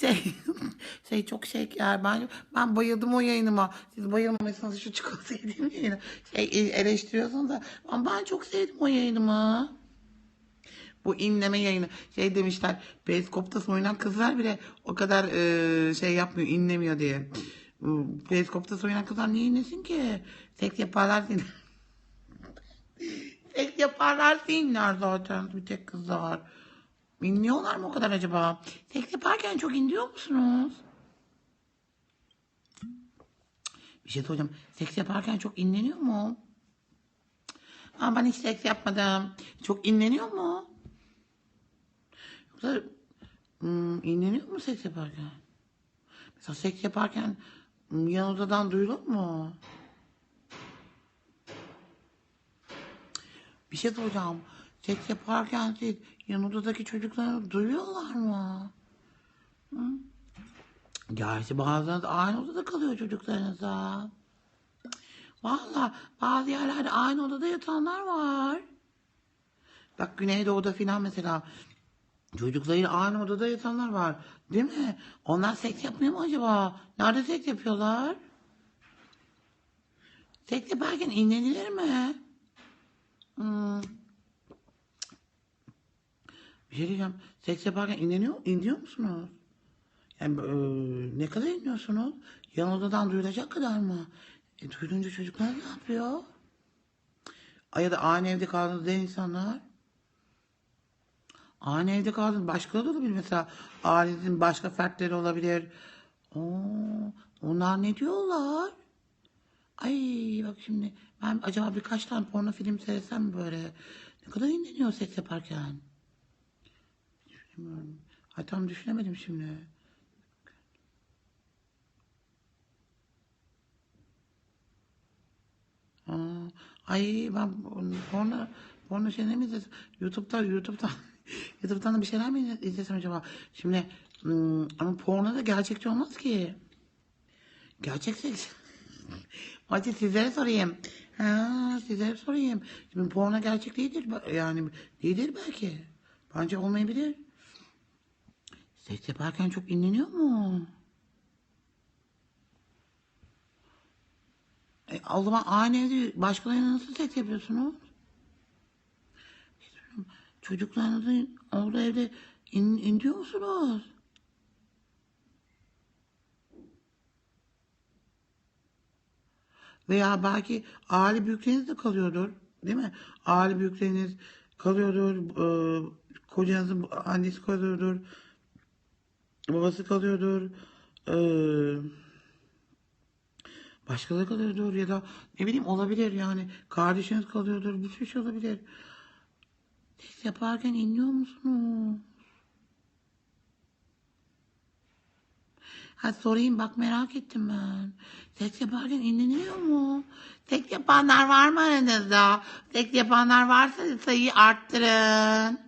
Şey, şey çok şeker. Ben, ben bayıldım o yayınıma. Siz bayılmamışsınız şu çikolata yediğim yayını. Şey, e, eleştiriyorsunuz da. Ama ben çok sevdim o yayınımı. Bu inleme yayını. Şey demişler. Periskopta soyunan kızlar bile o kadar e, şey yapmıyor, inlemiyor diye. Periskopta soyunan kızlar niye inlesin ki? Seks yaparlar diye. Seks yaparlar inler zaten bir tek kızlar. İnliyorlar mı o kadar acaba? Seks yaparken çok inliyor musunuz? Bir şey soracağım. Seks yaparken çok inleniyor mu? Aa, ben hiç seks yapmadım. Çok inleniyor mu? Yoksa hmm, inleniyor mu seks yaparken? Mesela seks yaparken hmm, yan odadan duyulur mu? Bir şey soracağım. Seks yaparken siz yan odadaki çocukları duyuyorlar mı? Gerçi bazıları da aynı odada kalıyor çocuklarınızla. Valla bazı yerlerde aynı odada yatanlar var. Bak Güneydoğu'da filan mesela çocuklarıyla aynı odada yatanlar var. Değil mi? Onlar seks yapmıyor mu acaba? Nerede seks yapıyorlar? Seks yaparken inlenilir mi? Hmm. Bir şey diyeceğim. Seks yaparken inleniyor, inliyor musunuz? Yani e, ne kadar inliyorsunuz? Yan odadan duyulacak kadar mı? E, duyulunca çocuklar ne yapıyor? Ya da aynı evde kaldığınız diğer insanlar. Aynı evde kaldığınız başkaları da olabilir. Mesela ailenizin başka fertleri olabilir. Oo, onlar ne diyorlar? Ay bak şimdi ben acaba birkaç tane porno film seyretsem böyle? Ne kadar inleniyor seks yaparken? Düşünemiyorum. Ay tam düşünemedim şimdi. Ay ben porno, porno şeyleri mi izledim? YouTube'da, YouTube'dan, YouTube'dan da bir şeyler mi izlesem acaba? Şimdi hmm, ama porno da gerçekçi olmaz ki. Gerçek seks. Hadi sizlere sorayım. Ha, sizlere sorayım. Şimdi porno gerçek değildir. Yani değildir belki. Bence olmayabilir. Seks yaparken çok inleniyor mu? E, o zaman aynı evde nasıl seks yapıyorsunuz? Çocuklarınızı orada evde in, indiriyor musunuz? Veya belki aile büyükleriniz de kalıyordur. Değil mi? Aile büyükleriniz kalıyordur. E, kocanızın annesi kalıyordur. Babası kalıyordur. E, başkaları kalıyordur ya da ne bileyim olabilir yani. Kardeşiniz kalıyordur. Bir sürü şey olabilir. Siz yaparken inliyor musunuz? Hadi sorayım bak merak ettim ben. Seks yaparken inleniyor mu? Seks yapanlar var mı aranızda? Seks yapanlar varsa sayıyı arttırın.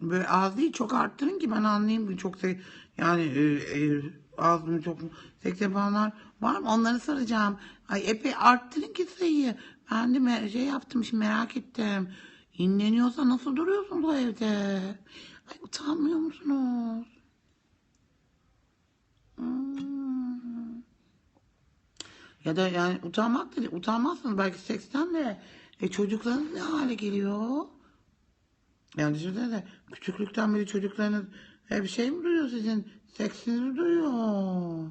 Böyle az değil çok arttırın ki ben anlayayım. Çok se yani e, e, az mı çok mu seks var mı? Onları soracağım. Ay epey arttırın ki sayıyı. Ben de şey yaptım şimdi merak ettim. İnleniyorsa nasıl duruyorsunuz o evde? Ay utanmıyor musunuz? Hmm. Ya da yani utanmak da değil. Utanmazsınız belki seksten de. E çocuklarınız ne hale geliyor? Yani düşünsene küçüklükten beri çocuklarınız hep şey mi duyuyor sizin? Seksinizi duyuyor.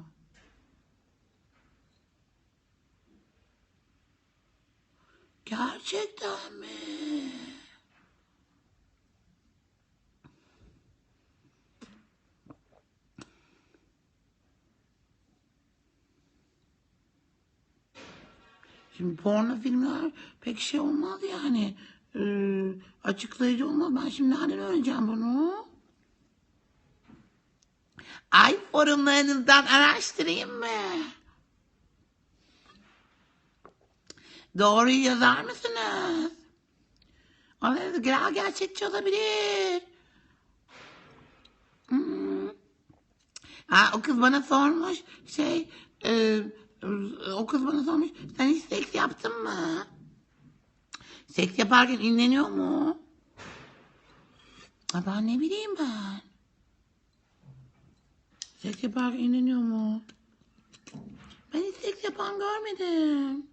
Gerçekten mi? Şimdi porno filmler pek şey olmaz yani. Ee, açıklayıcı olmaz. Ben şimdi nereden öğreneceğim bunu? Ay forumlarınızdan araştırayım mı? Doğruyu yazar mısınız? Onlar ger- gerçekçi olabilir. Hmm. Ha, o kız bana sormuş şey e, o kız bana sormuş. Sen hiç seks yaptın mı? Seks yaparken inleniyor mu? Ha, ben ne bileyim ben. Seks yaparken inleniyor mu? Ben hiç seks yapan görmedim.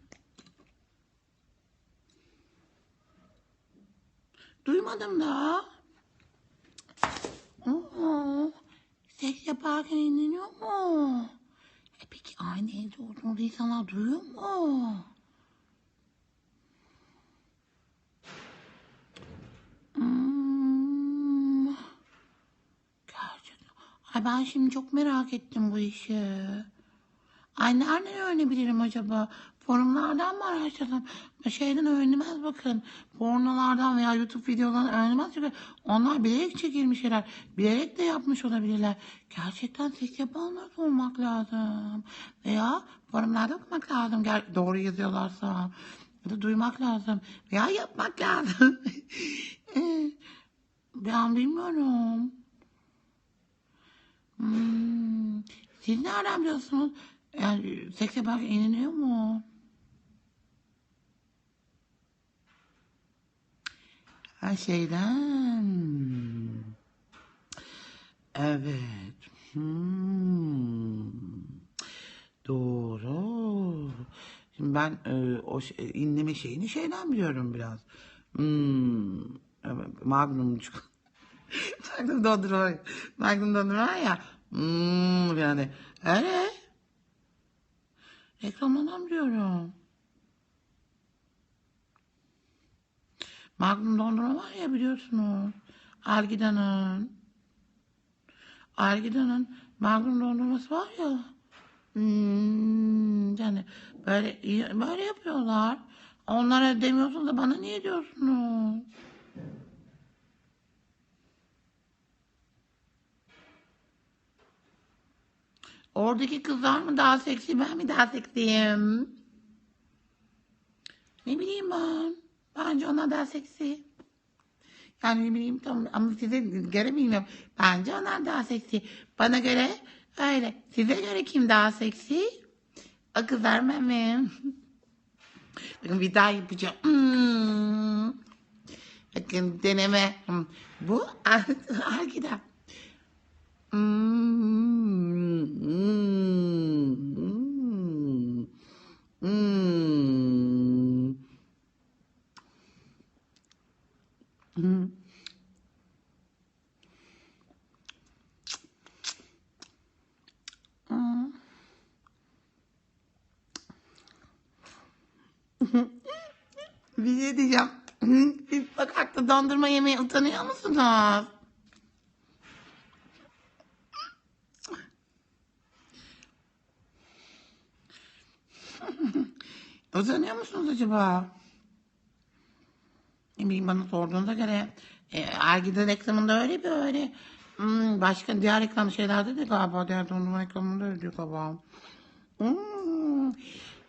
Duymadım da. Oo, seks yaparken inleniyor mu? E peki aynı evde olduğunuz insanlar duyuyor mu? Hmm. Gerçekten. Ay ben şimdi çok merak ettim bu işi. Ay nereden öğrenebilirim acaba? Forumlardan mı araştırsam? Şeyden öğrenemez bakın. Pornolardan veya YouTube videolarından öğrenemez çünkü onlar bilerek çekilmiş şeyler. Bilerek de yapmış olabilirler. Gerçekten seks yapanlara sormak lazım. Veya forumlarda okumak lazım. Ger- doğru yazıyorlarsa. Ya da duymak lazım. Veya yapmak lazım. Eh, ben bilmiyorum. Hmm. Siz nereden biliyorsunuz? Yani seks yaparken inanıyor mu? Her şeyden. Evet. Hmm. Doğru. Şimdi ben e, o şey, inleme şeyini şeyden biliyorum biraz. Hmm. Evet, Magnumcuk. Magnum dondurma. Magnum dondurma ya. Hmm, yani. Öyle. Reklamlardan biliyorum. Magnum dondurma var ya biliyorsunuz. Algida'nın. Algida'nın Magnum dondurması var ya. Hmm, yani böyle böyle yapıyorlar. Onlara demiyorsunuz da bana niye diyorsunuz? Oradaki kızlar mı daha seksi, ben mi daha seksiyim? Ne bileyim ben. Bence onlar daha seksi. Yani ne bileyim tamam ama size göre bilmiyorum. Bence onlar daha seksi. Bana göre öyle. Size göre kim daha seksi? O kızlar ben mi? Bakın bir daha yapacağım. Hmm. Deneme. Hmm. Bu Arkida. Hmm. Hmm. Hmm. Hmm. Hmm. Bir şey diyeceğim. Siz dondurma yemeye utanıyor musunuz? Utanıyor musunuz acaba? Ne bileyim bana sorduğunda göre e, Ergide reklamında öyle bir öyle. Hmm, başka diğer reklam şeylerde de galiba diğer dondurma reklamında öyle galiba. Hmm,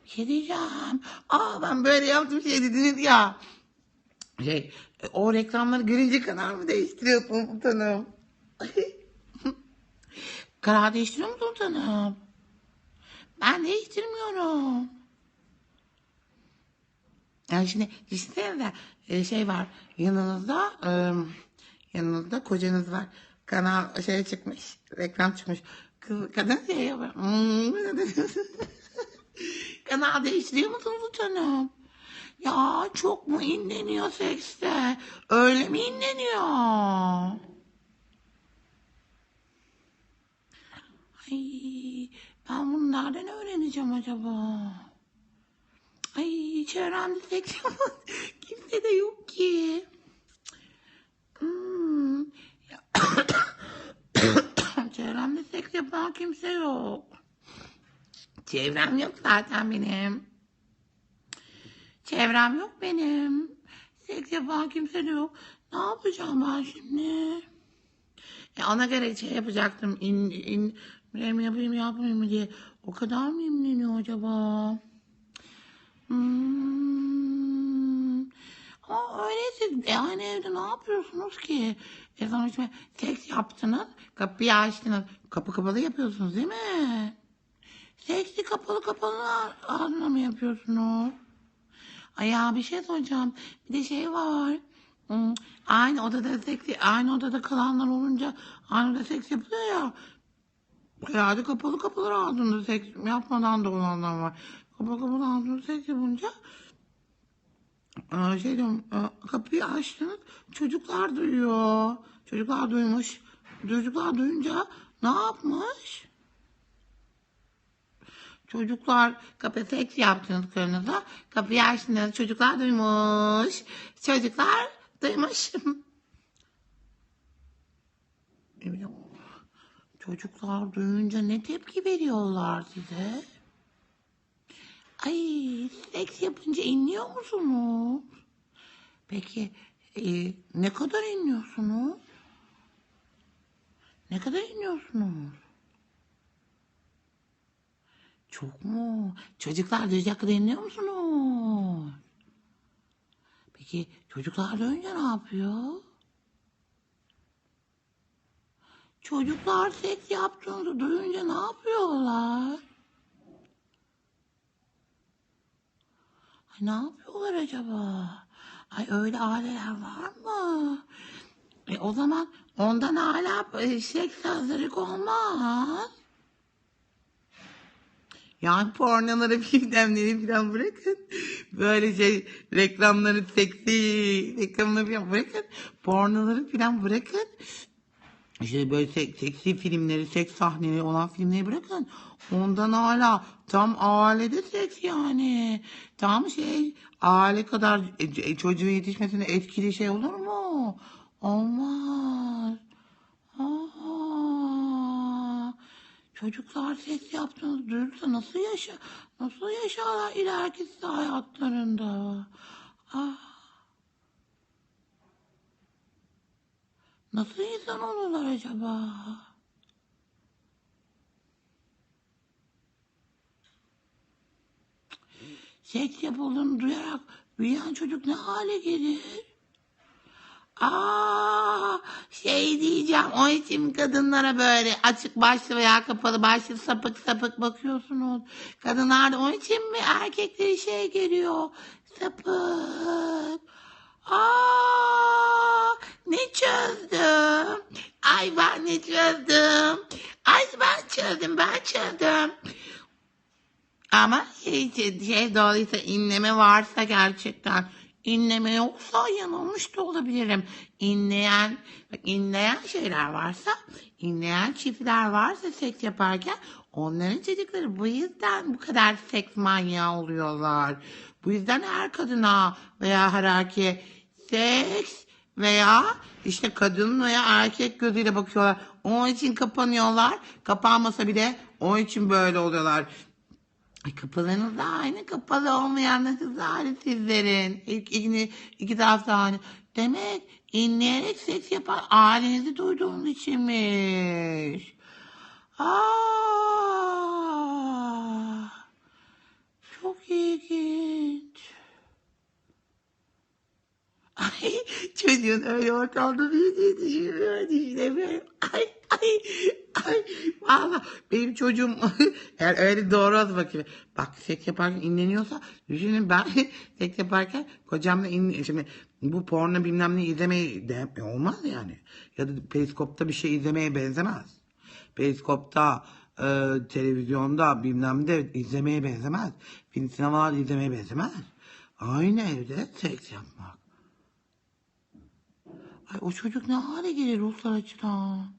şey diyeceğim. Aa ben böyle yaptım şey dediniz ya. Şey, e, o reklamları görünce kanal mı değiştiriyorsun sultanım? Karar değiştiriyor musun sultanım? Ben değiştirmiyorum. Yani şimdi düşünsene de şey var yanınızda e, yanınızda kocanız var. Kanal şey çıkmış reklam çıkmış. Kız, kadın şey yapıyor. Hmm, Kanal değiştiriyor musunuz canım? Ya çok mu inleniyor sekste? Öyle mi inleniyor? Ay ben bunu nereden öğreneceğim acaba? Ay çevremde seks kimse de yok ki. Hmm. Çevremde seks yapan kimse yok. Çevrem yok zaten benim. Çevrem yok benim. Seks yapan kimse de yok. Ne yapacağım ben şimdi? Ya ona göre şey yapacaktım. İn, in, mi yapayım yapmayayım diye. O kadar mı imleniyor acaba? Hmm. Ama öyleyse yani evde ne yapıyorsunuz ki? E sonuçta seks yaptınız, kapıyı açtınız. Kapı kapalı yapıyorsunuz değil mi? Seksi kapalı kapalı ağzına mı yapıyorsunuz? Ay ya bir şey soracağım. Bir de şey var. Hmm, Aynı odada seks, aynı odada kalanlar olunca aynı odada seks yapılıyor ya. Herhalde kapalı kapalı ağzında seks yapmadan da olanlar var. Kapalı kapalı ağzında seks yapınca Aa, şey diyorum, aa, kapıyı açtınız, çocuklar duyuyor. Çocuklar duymuş. Çocuklar duyunca ne yapmış? Çocuklar kapı seks yaptınız karınıza. Kapıyı açtınız, çocuklar duymuş. Çocuklar duymuş. Çocuklar duyunca ne tepki veriyorlar size? Ay, seks yapınca inliyor musunuz? Peki e, ne kadar inliyorsunuz? Ne kadar inliyorsunuz? Çok mu? Çocuklar duyacak kadar inliyor musunuz? Peki çocuklar duyunca ne yapıyor? Çocuklar seks yaptığınızı duyunca ne yapıyorlar? Ay ne yapıyorlar acaba? Ay öyle aileler var mı? E o zaman ondan hala e, seks hazırlık olmaz. Yani pornoları filmleri falan bırakın. Böyle şey reklamları seksi reklamları falan bırakın. Pornoları falan bırakın. İşte böyle sek- seksi filmleri, seks sahneleri olan filmleri bırakın. Ondan hala tam ailede seks yani. Tam şey aile kadar e, e, çocuğun yetişmesine etkili şey olur mu? Olmaz. Aa, çocuklar seks yaptığınız duyulsa nasıl yaşa nasıl yaşarlar ileriki hayatlarında? Ah. Nasıl insan olurlar acaba? Seks yapıldığını duyarak büyüyen çocuk ne hale gelir? Aa, şey diyeceğim, o için kadınlara böyle açık başlı veya kapalı başlı sapık sapık bakıyorsunuz. Kadınlar da onun için mi erkekleri şey geliyor? Sapık. Aa, ne çözdüm? Ay ben ne çözdüm? Ay ben çözdüm, ben çözdüm. Ama şey, şey, dolayısıyla inleme varsa gerçekten inleme yoksa yanılmış da olabilirim. İnleyen, inleyen şeyler varsa, inleyen çiftler varsa seks yaparken onların çocukları bu yüzden bu kadar seks manyağı oluyorlar. Bu yüzden her kadına veya her erkeğe seks veya işte kadın veya erkek gözüyle bakıyorlar. Onun için kapanıyorlar. Kapanmasa bile onun için böyle oluyorlar. Ay kapılarınız da aynı, kapalı da aynı sizlerin. İlk, iki, iki taraf da aynı. Demek inleyerek seks yapan ailenizi duyduğunuz içinmiş. Aa, çok ilginç. Ay çocuğun öyle ortamda büyüdüğünü düşünmüyorum, düşünemiyorum. Ay ay ay valla benim çocuğum eğer öyle doğru bakayım. Bak seks yaparken inleniyorsa düşünün ben seks yaparken kocamla in, şimdi bu porno bilmem ne izlemeyi de olmaz yani. Ya da periskopta bir şey izlemeye benzemez. Periskopta e, televizyonda bilmem de izlemeye benzemez. Film sinemalarda izlemeye benzemez. Aynı evde seks yapmak. Ay o çocuk ne hale gelir ruhsal açıdan?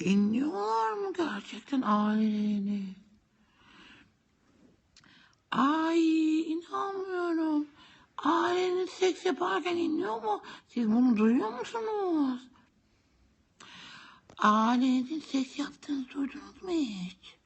İnliyorlar mı gerçekten aileni? Ay inanmıyorum. Aileniz seks yaparken inliyor mu? Siz bunu duyuyor musunuz? Ailenizin seks yaptığını duydunuz mu hiç?